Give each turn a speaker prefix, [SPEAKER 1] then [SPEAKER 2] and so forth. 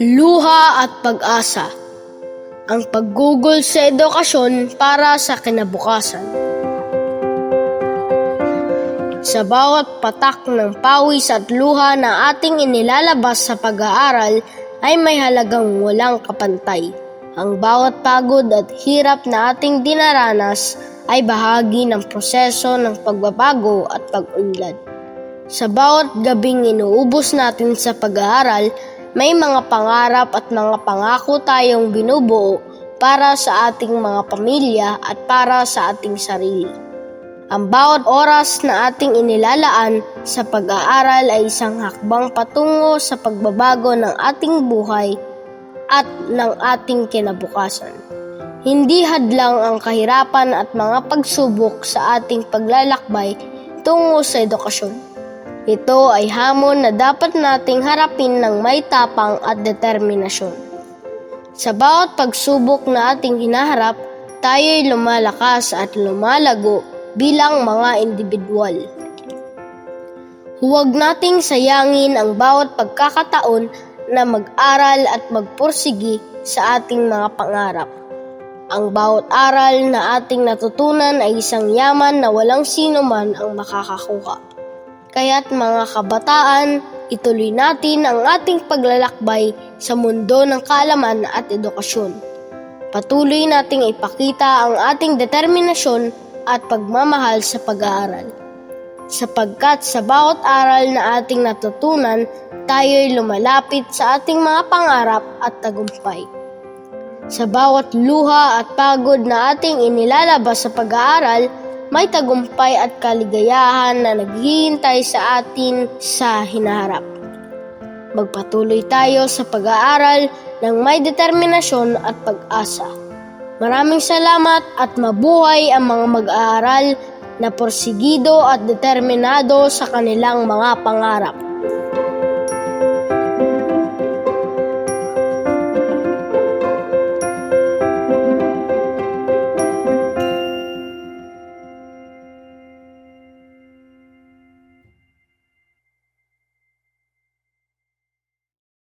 [SPEAKER 1] Luha at pag-asa. Ang paggugol sa edukasyon para sa kinabukasan. Sa bawat patak ng pawis at luha na ating inilalabas sa pag-aaral ay may halagang walang kapantay. Ang bawat pagod at hirap na ating dinaranas ay bahagi ng proseso ng pagbabago at pag-unlad. Sa bawat gabing inuubos natin sa pag-aaral, may mga pangarap at mga pangako tayong binubuo para sa ating mga pamilya at para sa ating sarili. Ang bawat oras na ating inilalaan sa pag-aaral ay isang hakbang patungo sa pagbabago ng ating buhay at ng ating kinabukasan. Hindi hadlang ang kahirapan at mga pagsubok sa ating paglalakbay tungo sa edukasyon. Ito ay hamon na dapat nating harapin ng may tapang at determinasyon. Sa bawat pagsubok na ating hinaharap, tayo'y lumalakas at lumalago bilang mga individual. Huwag nating sayangin ang bawat pagkakataon na mag-aral at magpursigi sa ating mga pangarap. Ang bawat aral na ating natutunan ay isang yaman na walang sino man ang makakakuha. Kaya't mga kabataan, ituloy natin ang ating paglalakbay sa mundo ng kaalaman at edukasyon. Patuloy nating ipakita ang ating determinasyon at pagmamahal sa pag-aaral. Sapagkat sa bawat aral na ating natutunan, tayo'y lumalapit sa ating mga pangarap at tagumpay. Sa bawat luha at pagod na ating inilalabas sa pag-aaral, may tagumpay at kaligayahan na naghihintay sa atin sa hinaharap. Magpatuloy tayo sa pag-aaral ng may determinasyon at pag-asa. Maraming salamat at mabuhay ang mga mag-aaral na porsigido at determinado sa kanilang mga pangarap.